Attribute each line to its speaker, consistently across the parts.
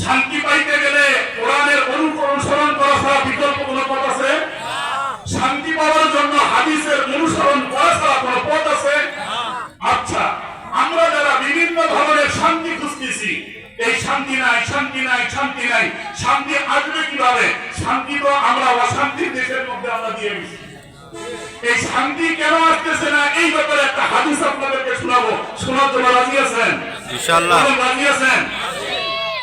Speaker 1: শান্তি পাইতে গেলে কোরআনের অনুসরণ করা ছাড়া বিকল্প কোনো পথ আছে? শান্তি পাওয়ার জন্য হাদিসের অনুসরণ করা ছাড়া কোনো পথ আছে? আচ্ছা আমরা যারা বিভিন্ন ধরনের শান্তি খুঁজতেছি এই শান্তি নাই শান্তি নাই শান্তি নাই শান্তি আসবে কীভাবে? শান্তি তো আমরা অশান্তি দেশের মধ্যে আমরা দিয়ে গেছি। এই শান্তি কেন আসতেছে না? এই ব্যাপারে একটা হাদিস আপনাদেরকে শোনাবো। শোনার জন্য রাজি আছেন?
Speaker 2: ইনশাআল্লাহ।
Speaker 1: রাজি আছেন?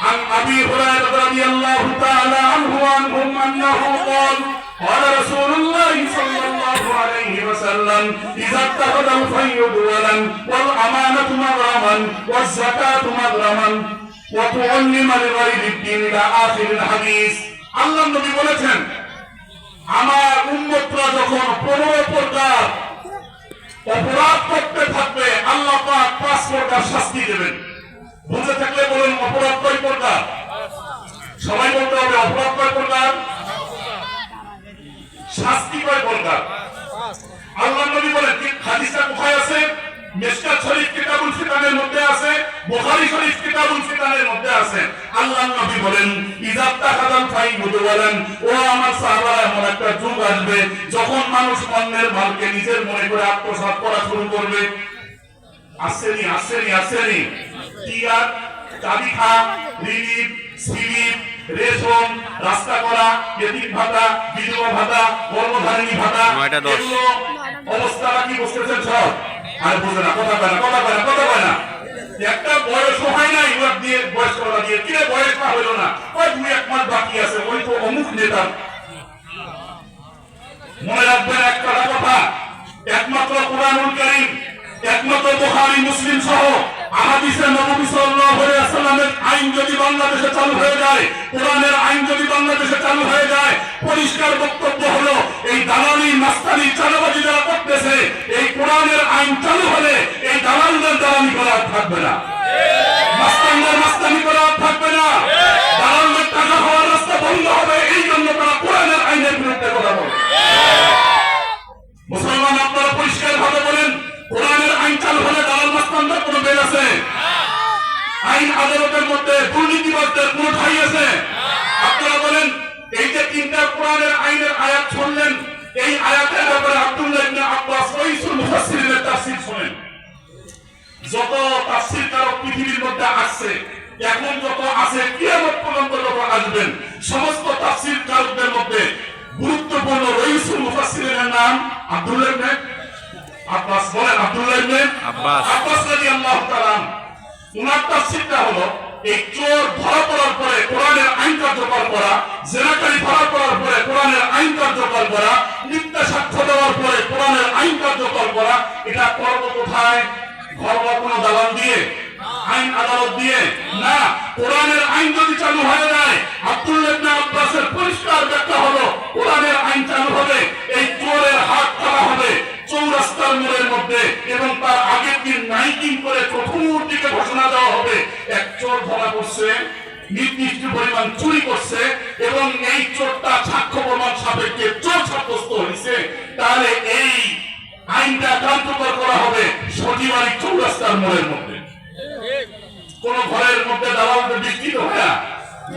Speaker 1: عن ابي هريره رضي الله تعالى عنه وعنهم انه قال قال رسول الله صلى الله عليه وسلم اذا اتخذ الخير دولا والامانه مغرما والزكاه مغرما وتعلم لغير الدين الى اخر الحديث আল্লাহ নবী বলেছেন আমার উম্মতরা যখন পনেরো প্রকার অপরাধ করতে থাকবে আল্লাহ পাক পাঁচ প্রকার শাস্তি দেবেন মিশকাত শরীফ কিতাবুল ফিতানের মধ্যে আছে বুখারী শরীফ কিতাবুল ফিতানের মধ্যে আছে। আল্লাহ নবী বলেন ইজাত তাকাদাল ফাই বলেন ও আমার সাহাবারা এমন একটা যুগ আসবে যখন মানুষ অন্যের মালকে নিজের মনে করে আত্মসাৎ করা শুরু করবে। আসেনি আসেনি আসেনি। টিয়ার চাবি রিলিফ স্লিপ রেশন রাস্তা করা এদিক ভাতা বিধবা ভাতা কর্মধারিণী ভাতা অবস্থাটা কি বুঝতেছেন সব? আর কথা কয় হয় না ইউরোপ বয়স করা দিয়ে। তো অমুক মুসলিম সহ আহাদিসে নবী সাল্লাল্লাহু আলাইহি ওয়াসাল্লামের আইন যদি বাংলাদেশে চালু হয়ে যায়, কোরআনের আইন যদি বাংলাদেশে চালু হয়ে যায়, পরিষ্কার বক্তব্য হলো, এই দালালি, মাস্তানি চালাবাজি দুর্নীতিবাদদের কোনো ঠাই আছে আপনারা বলেন এই যে তিনটা কোরআনের আইনের আয়াত শুনলেন এই আয়াতের ব্যাপারে আব্দুল্লাহ ইবনে আব্বাস ওইসুল মুফাসসিরিনের তাফসীর শুনেন যত তাফসীর কারক পৃথিবীর মধ্যে আসছে এখন যত আছে কিয়ামত পর্যন্ত যত আসবেন সমস্ত তাফসীর কারকদের মধ্যে গুরুত্বপূর্ণ রইসুল মুফাসসিরিনের নাম আব্দুল্লাহ ইবনে আব্বাস বলেন আব্দুল্লাহ ইবনে
Speaker 2: আব্বাস।
Speaker 1: আব্বাস রাদিয়াল্লাহু তাআলা। উনার তাফসীরটা হলো এই চোর ধরা পড়ার পরে কোরআনের আইন কার্যকর করা, জেনাকারী ধরা পড়ার করা করা হয়ে পরিষ্কার ব্যাখ্যা হলো, কোরআনের আইন চালু হবে, এই চোরের হাত কাটা হবে, চৌরাস্তার মোড়ের মধ্যে, এবং তার আগের দিন নাইটিং করে চতুর্থ দিকে ঘোষণা দেওয়া হবে। চোর ধরা পড়ছে, নির্দিষ্ট পরিমাণ চুরি করছে এবং এই চোরটা সাক্ষ্য প্রমাণ সাপেক্ষে চোর সাব্যস্ত হয়েছে। তাহলে এই আইনটা কার্যকর করা হবে সচিবাড়ি চৌরাস্তার মোড়ের মধ্যে। কোন ঘরের মধ্যে দালালদের বিস্তৃত হয় না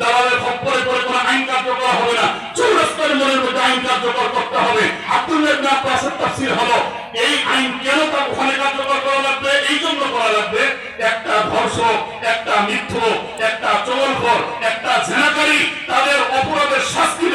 Speaker 1: দালালের খপ্পরে করে কোনো আইন কার্যকর হবে না। চৌরাস্তার মোড়ের আইন কার্যকর করতে হবে। আব্দুল্লাহ আব্বাসের হলো, এই আইন কেন তার ওখানে কার্যকর করা লাগবে? এই জন্য করা লাগবে, একটা ধর্ষক, একটা মিথ্য একটা চোরখোর একটা জেনাকারী তাদের অপরাধের শাস্তি